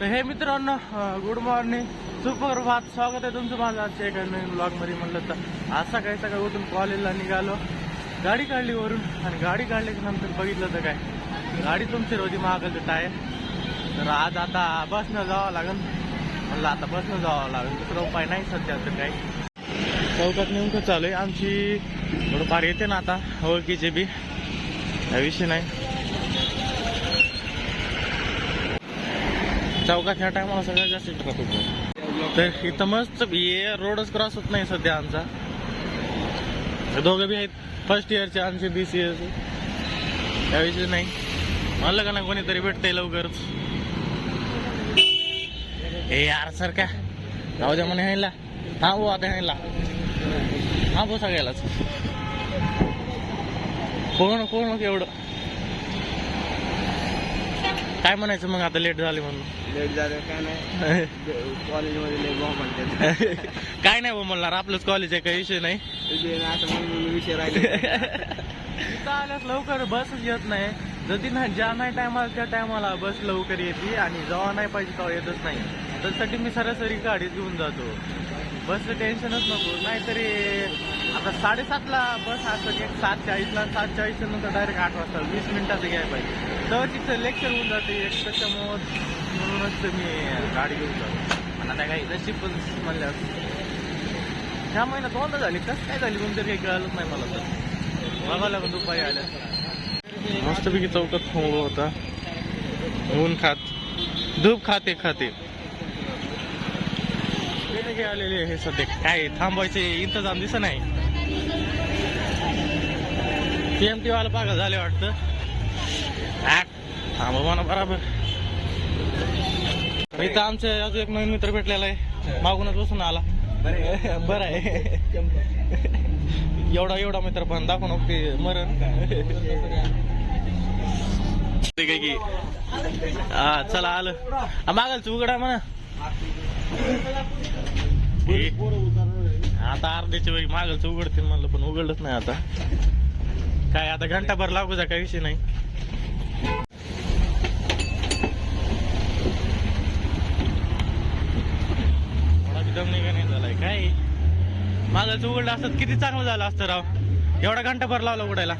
तर हे मित्रांनो गुड मॉर्निंग सुप्रभात स्वागत आहे तुमचं माझं आजच्या एका नवीन ब्लॉगमध्ये म्हणलं तर. आज सकाळी सकाळी उठून कॉलेजला निघालो. गाडी काढली वरून आणि गाडी काढल्याच्या नंतर बघितलं तर काय? गाडी तुमची रोजी महागाचं टायर. तर आज आता बसनं जावं लागेल म्हणलं आता बसनं जावं लागेल दुसरा उपाय नाही सध्या तर काही. चौकात नेमकं चालू आहे. आमची थोडंफार येते ना आता. ओळखीचे बी. हा विषय नाही. चौकात ह्या टायमाला सगळ्यात जास्त ट्रॅफिक होतो. तर इथं मस्त हे रोडच क्रॉस होत नाही सध्या आमचा. दोघे दोघं बी आहेत. फर्स्ट इयरचे आमचे बी सी एचे त्या नाही. म्हणलं का ना कोणीतरी भेटतंय लवकरच. ए यार सर का? जाऊ द्या म्हणे ह्याला थांबू आता ह्याला थांबू सगळ्यालाच. कोण कोण एवढं? काय म्हणायचं मग आता लेट झाले म्हणून? लेट झालं काय नाही. कॉलेजमध्ये लेट बॉम्ब म्हणतात काय नाही म्हणणार आपलंच कॉलेज आहे काही विषय नाही. तुझे ना असं म्हणून विषय राहिले. इथं आल्यास लवकर बसच येत नाही. जरी नाही ज्या नाही टायमाला त्या टायमाला बस लवकर येते आणि जेव्हा नाही पाहिजे तेव्हा येतच नाही. त्यासाठी मी सरासरी गाडीत घेऊन जातो. बसचं टेन्शनच नको नाहीतरी आता साडेसातला बस असतं एक सात चाळीसला सात चाळीस नंतर डायरेक्ट आठ वाजता वीस मिनिटाचं घ्यायला पाहिजे तर तिथं लेक्चर होऊन जाते एक त्याच्यामुळं म्हणूनच मी गाडी घेऊन जातो. आणि आता काही नशीब पण म्हणल्यावर. ह्या महिन्यात दोनदा झाली कसं काय झाली कोणतरी काही कळलंच नाही मला तर. बघावं लागून दुपारी आल्या मस्तपैकी चौकात थांबलो होता ऊन खात. धूप खाते खाते. आलेले हे सध्या. काय थांबवायचे इंतजाम दिसत नाही. पीएमटी वाला पागल झाले वाटतं. थांबव म्हणा बराबर. इथं आमचे अजून एक नवीन मित्र भेटलेला आहे. मागूनच बसून आला. बरं आहे. एवढा एवढा मित्र पण दाखवून ते मरण. काय की. हा चला आलं. मागायचं उघडा म्हणा. आता अर्ध्याच्या वेळी मागालचं उघडतील म्हणलं पण उघडलंच नाही आता. काय आता घंटाभर लागू जा काही विषय नाही. थोडा दम निघा नाही झालाय. काय? मागाचं उघडलं असत किती चांगलं झालं असतं राव. एवढा घंटा भर लावला उघडायला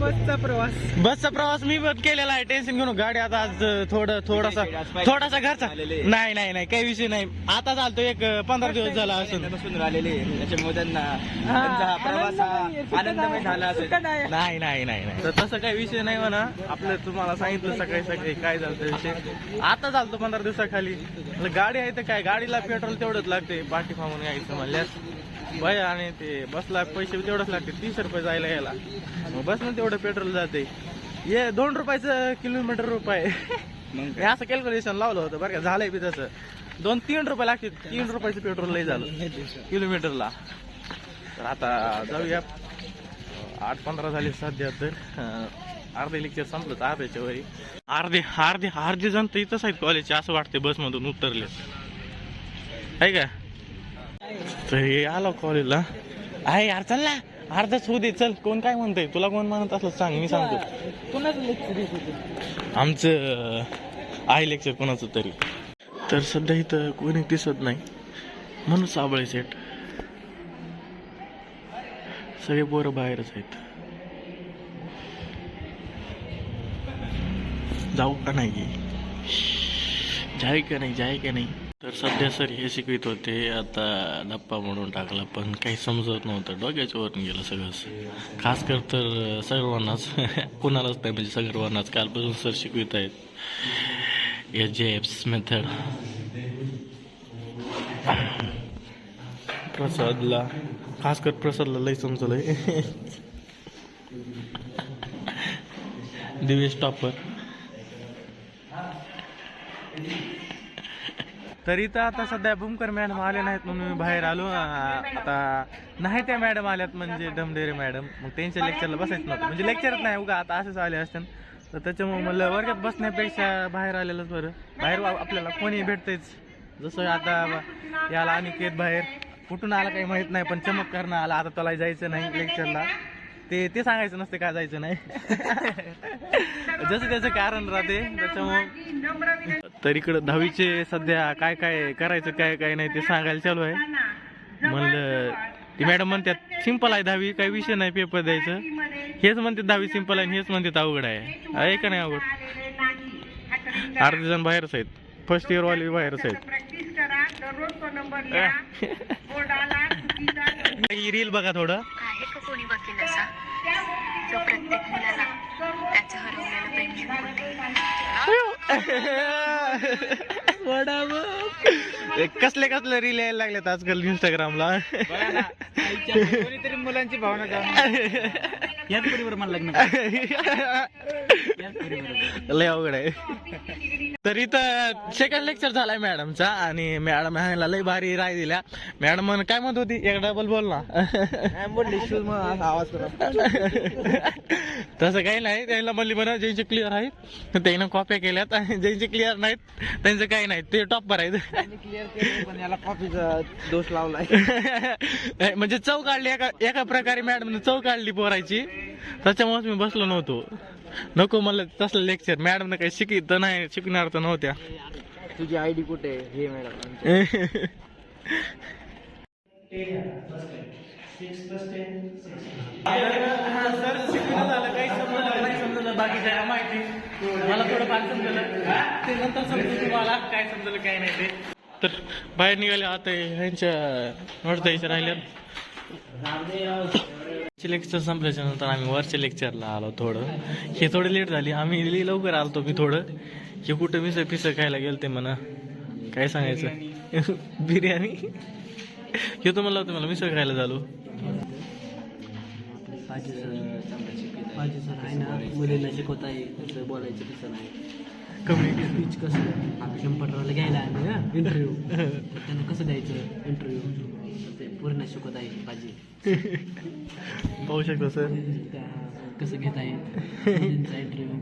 बसचा प्रवास. बसचा प्रवास मी पण केलेला आहे. टेन्शन घेऊन गाडी आता आज थोडं थोडासा थोडासा घरचा. नाही नाही नाही. काही विषय नाही. आता चालतो. एक पंधरा दिवस झाला असून. बसून राहिलेले त्याच्यामुळे त्यांना त्यांचा हा प्रवास हा आनंदमय झाला असेल. नाही नाही नाही नाही. तर तसं काही विषय नाही म्हणा. आपलं तुम्हाला सांगितलं सकाळी सकाळी काय झालं विषय. आता चालतो पंधरा दिवसाखाली. गाडी आहे तर काय? गाडीला पेट्रोल तेवढंच लागते पाठी फांगून यायचं म्हणल्यास. भय आणि ते बसला पैसे तेवढंच लागते तीस रुपये जायला यायला. मग बसनं तेवढं पेट्रोल जाते. ये दोन रुपयाचं किलोमीटर रुपये. मग असं कॅल्क्युलेशन लावलं होतं बरं का झालंय बी तसं. दोन तीन रुपये लागते तीन रुपयाचं पेट्रोल लय झालं. किलोमीटरला तर आता जाऊया. आठ पंधरा झाले सध्या तर. अर्धे लेक्चर संपलं अर्ध्याच्या वरी. अर्धे अर्धे अर्धे जण तर इथंच आहेत कॉलेजचे असं वाटते बसमधून उतरले. आहे का? तर हे आलो कॉलेजला आहे यार चल ना अर्धाच होऊ दे चल. कोण काय म्हणतंय? तुला कोण म्हणत असलं सांग मी सांगतो. कोणाचं आमचं आहे लेक्चर कोणाचं तरी. तर सध्या इथं कोणी दिसत नाही. म्हणून साबळे सेट सगळे पोरं बाहेरच आहेत. जाऊ का नाही? जाय का नाही? जाय का नाही? तर सध्या सर हे शिकवित होते आता धप्पा म्हणून टाकला पण काही समजत नव्हतं. डोक्याच्या वरून गेलं सगळंच खास कर तर सर्वांनाच कुणालाच नाही म्हणजे सर्वांनाच. कालपासून सर शिकवित आहेत. या जेप्स मेथड प्रसादला खास कर प्रसादला लई समजलंय दिवेश टॉपर. तर इथं आता सध्या भूमकर मॅडम आले नाहीत म्हणून मी बाहेर आलो. आता नाही त्या मॅडम आल्यात म्हणजे डमडेरे मॅडम. मग त्यांच्या लेक्चरला बसायचं नव्हतं. म्हणजे लेक्चरच नाही उगा आता असंच आले असतं तर त्याच्यामुळे म्हणलं वर्गात बसण्यापेक्षा बाहेर आलेलंच बरं. बाहेर वा- आपल्याला कोणी भेटतेच जसं आता ब- याला अनिकेत बाहेर. कुठून आला काही माहीत नाही पण चमत्कार आला. आता त्याला जायचं नाही लेक्चरला ते ते सांगायचं नसतं का जायचं नाही. जसं त्याचं कारण राहते त्याच्यामुळं तर इकडं दहावीचे सध्या काय काय करायचं काय काय नाही ते सांगायला चालू आहे. म्हणलं ती मॅडम म्हणतात सिंपल आहे दहावी काही विषय नाही पेपर द्यायचं. हेच म्हणते दहावी सिंपल आहे आणि हेच म्हणतात अवघड आहे. आहे का नाही अवघड? अर्धे जण बाहेरच आहेत. फर्स्ट इयर वाले बाहेरच आहेत. रील बघा थोडं. प्रत्येक मुलाला त्याचं हरवलेलं प्रेम जिंकून देईल कसले कसले रील यायला लागलेत आजकाल इंस्टाग्रामला बघा ना, आईच्या कोणीतरी मुलांची भावना याच परिवार मला लग्न लय अवघड आहे. तर इथं सेकंड लेक्चर झालाय मॅडमचा आणि मॅडम ह्याला लय भारी राय दिल्या. मॅडम काय म्हणत होती? एक डबल बोल ना. आवाज तसं काही नाही. त्यांना म्हणली म्हणा ज्यांचे क्लिअर आहेत त्यानं कॉप्या केल्यात आणि ज्यांचे क्लिअर नाहीत त्यांचं काही नाही. ते टॉपर आहेत. क्लिअर याला कॉफीचा दोष लावलाय. म्हणजे चव काढली एका एका प्रकारे मॅडमने चव काढली पोरायची. त्याच्यामुळेच मी बसलो नव्हतो. नको म्हणलं तसलं लेक्चर मॅडमने काही शिकी तर नाही शिकणार तर नव्हत्या. तुझी आयडी कुठे आहे? हे मॅडम सर शिकवणं झालं काही समजलं नाही समजलं बाकीच्या माहिती मला थोडं फार समजलं ते नंतर समजू तुम्हाला काय समजलं काय नाही ते तर बाहेर निघाले आता ह्यांच्या नोट द्यायच्या राहिल्या लेक्चर संपल्याच्यानंतर आम्ही वरच्या लेक्चरला आलो थोडं. हे थोडं लेट झाली. आम्ही लवकर आलतो मी थोडं. हे कुठं मिसळ पिसळ खायला गेल ते म्हणा. काय सांगायचं? बिर्याणी? हे तर म्हणलं होतं मला मिसळ खायला झालो. सर आहे ना? मुलींना शिकवत आहे बोलायचं कसं नाही. कमी स्पीच कसं आम्ही कम्प्युटरला घ्यायला आम्ही ना इंटरव्ह्यू त्यांना कसं द्यायचं इंटरव्ह्यू ते पूर्ण शिकवत आहे माझी पाहू शकतो सर त्या कसं घेत आहे मुलींचा interview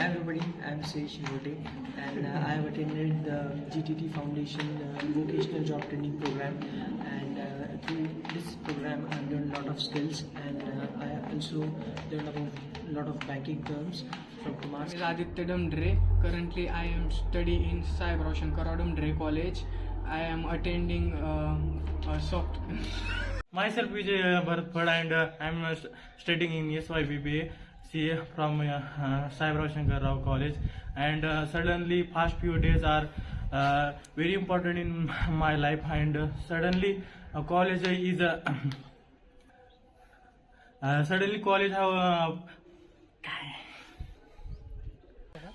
Hi everybody, I'm Sei Shivote and uh, I have attended the GTT Foundation uh, Vocational Job Training Program and uh, through this program I've learned a lot of skills and uh, I also learned about a lot of banking terms from Kumar. is Aditya Damdre. Currently, I am studying in Sai Roshan Karadam Dre College. I am attending uh, a soft. Myself Vijay Bharat Phad and uh, I'm uh, studying in SYBBA CA from uh, uh, Cyber Shankar Rao College and uh, suddenly past few days are very important in my life and uh, suddenly uh, college is uh, uh, suddenly college have uh,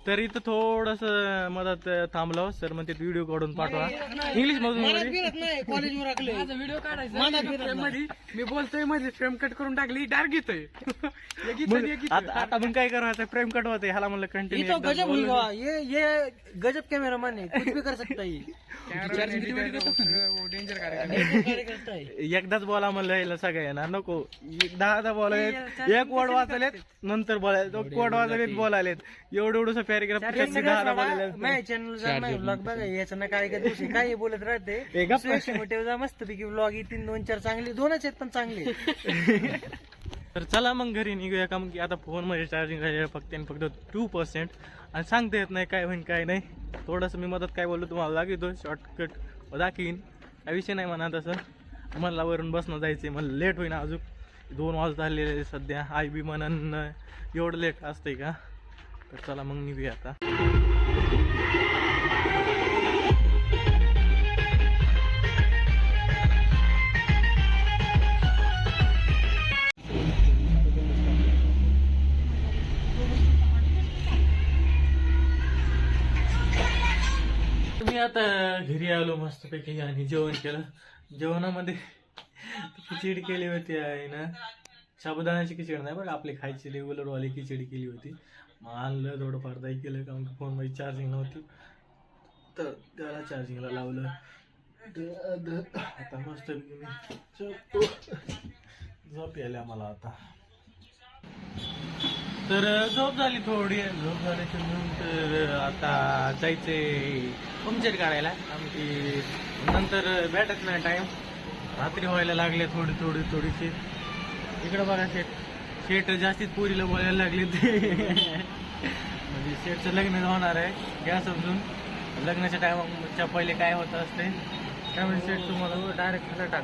तर इथं थोडस मदत थांबलो. Sir म्हणते video काढून पाठवा. English मधून माझा व्हिडिओ काढायचा. मी बोलतोयमध्ये फ्रेम कट करून टाकली डार्क घेतोय. आता मग काय करायचं? फ्रेम कट होते ह्याला म्हणलं कंटिन्यू गजब ये ये गजब कैमरामैन है. कुछ भी कर. सकता है एकदाच बोला म्हणलं याला सगळ्यांना. नको. एक दहा दहा बोलायलेत. एक वर्ड वाचलेत नंतर बोलायला वर्ड वाचलेत बोलायलेत. एवढं एवढं माझ्या चॅनल जा ब्लॉग बघा याचं ना काय काय दिवशी काय हे बोलत राहते मस्त पैकी ब्लॉग येतील दोन चार चांगले दोनच आहेत पण चांगले. तर चला मग घरी निघूया का? मग की आता फोनमध्ये चार्जिंग राहिले फक्त आणि फक्त टू पर्सेंट आणि सांगता येत नाही काय होईन काय नाही. थोडंसं मी मदत काय बोललो तुम्हाला दाखवतो शॉर्टकट दाखवीन. काय विषय नाही म्हणा तसं. मला वरून बसणं जायचं मला लेट होईन अजून. दोन वाजता आलेले सध्या. आई बी म्हणन एवढं लेट असतंय का? तर चला मग निघूया आता. मी आता घरी आलो मस्तपैकी आणि जेवण केलं. जेवणामध्ये खिचडी केली होती आहे ना. साबुदाण्याची खिचडी नाही बरं आपली खायची रेग्युलरवाली खिचडी केली होती. मग आणलं थोडं फारदाही केलं कारण की फोनमध्ये चार्जिंग नव्हती. तर त्याला चार्जिंगला लावलं. तर आता मस्त झोपतो झोप यायला मला आता. तर झोप झाली थोडी. झोप झाल्याच्यानंतर आता जायचे पंक्चर काढायला. आमची नंतर भेटत नाही टाइम रात्री व्हायला लागले थोडी थोडी थोडीशी. इकडे बघा शेट शेट जास्तीत पुरीला बोलायला लागले ते. म्हणजे शेटचं लग्न होणार आहे. घ्या समजून. लग्नाच्या टायमाच्या पहिले काय होत असते त्यामुळे शेट तुम्हाला डायरेक्ट खरं टाक.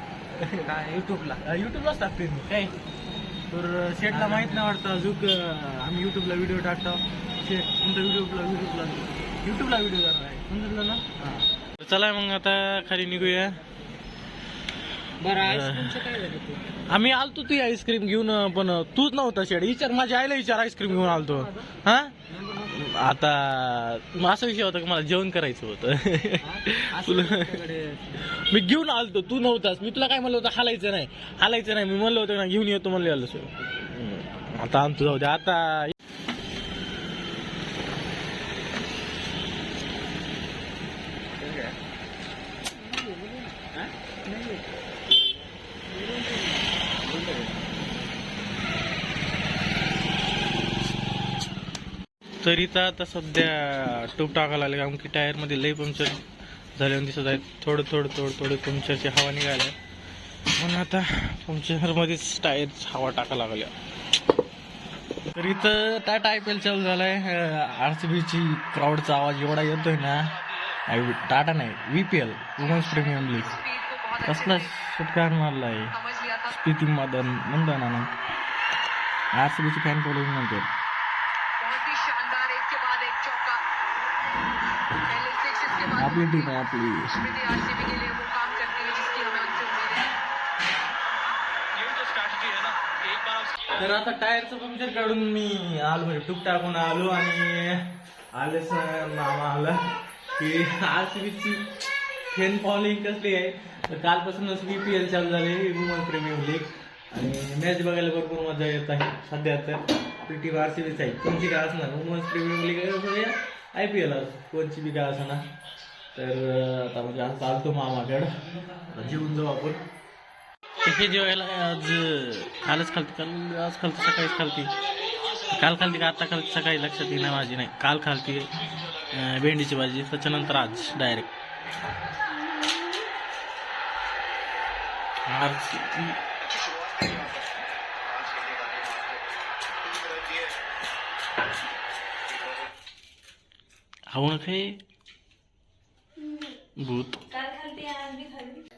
काय? युट्यूबला युट्यूबलाच टाकते मी. काय? तर शेटला माहीत नाही वाटतं अजून आम्ही युट्यूबला व्हिडिओ टाकतो. शेट तुमचा युट्यूबला युट्यूबला युट्यूबला व्हिडिओ जाणार आहे. समजलं ना? हां. चला मग आता खाली निघूया. बरं आईस्क्रीमचं काय झालं तू? आम्ही आलतो ती आईस्क्रीम घेऊन पण तूच नव्हता शेड. विचार माझ्या आईला विचार आईस्क्रीम घेऊन आलतो. हा? आता मग असा विषय होता की मला जेवण करायचं होतं. तुला मी घेऊन आलतो तू नव्हतास. मी तुला काय म्हणलं होतं? हालायचं नाही. हालायचं नाही. मी म्हणलं होतं ना घेऊन येतो म्हणले आलो आता आणतो जाऊ दे. आता तरी तर आता सध्या टूप टाकायला लागले कारण की टायरमध्ये लई पंक्चर झाल्याने दिसत आहेत. थोडं थोडं थोडं थोडं पंक्चरची हवा निघाल्या. म्हणून आता पंक्चरमध्येच टायर हवा टाकायला लागल्या. तरी तर टाटा आय पी एल चालू झालाय आर सी बीची क्राऊडचा आवाज एवढा येतोय ना. टाटा नाही V P L women's premier league कसला षटकार मारला आहे मदन म्हणतो ना आर सी बीची फॅन फॉलोईंग म्हणतो बहुत ही शानदार एक के बाद एक चौका पहले सिक्स के बाद आपली टीम आहे आपली. तर आता टायरचं पंक्चर काढून मी आलो म्हणजे टूक टाकून आलो आणि आले मामा आला. की आर सी बीची फेन फॉलोईंग कसली आहे? तर कालपासूनच बी पी एल चालू झाले वुमन प्रीमियम लीग आणि मॅच बघायला भरपूर मजा येत आहे सध्या तर. पी टी आर सी बीच आहे. कोणची काय असणार? Women's premier league I P L कोणची बी काय असणार? तर आता म्हणजे आज चालतो मामाकडं जेवून म्हणजे जाऊ आपण हे जेवायला आज कालच खालती काल आज खालती सकाळीच खालती. काल खालती का आता खालती सकाळी लक्षात येईना माझी नाही. काल खालती भेंडीची भाजी त्याच्यानंतर आज डायरेक्ट आज खाऊ नका भूत.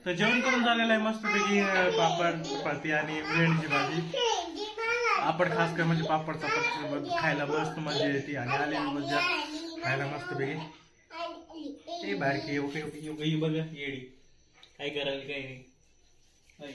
तर जेवण करून झालेलं आहे मस्तपैकी अं, पापड चपाती आणि भेंडीची भाजी. पापड खास कर म्हणजे पापड चपाती खायला मस्त मजा येते आणि आलेली मजा खायला मस्तपैकी. हे बारकी ओके ओके ओके ही बघा येडी. काय करायला काय नाही.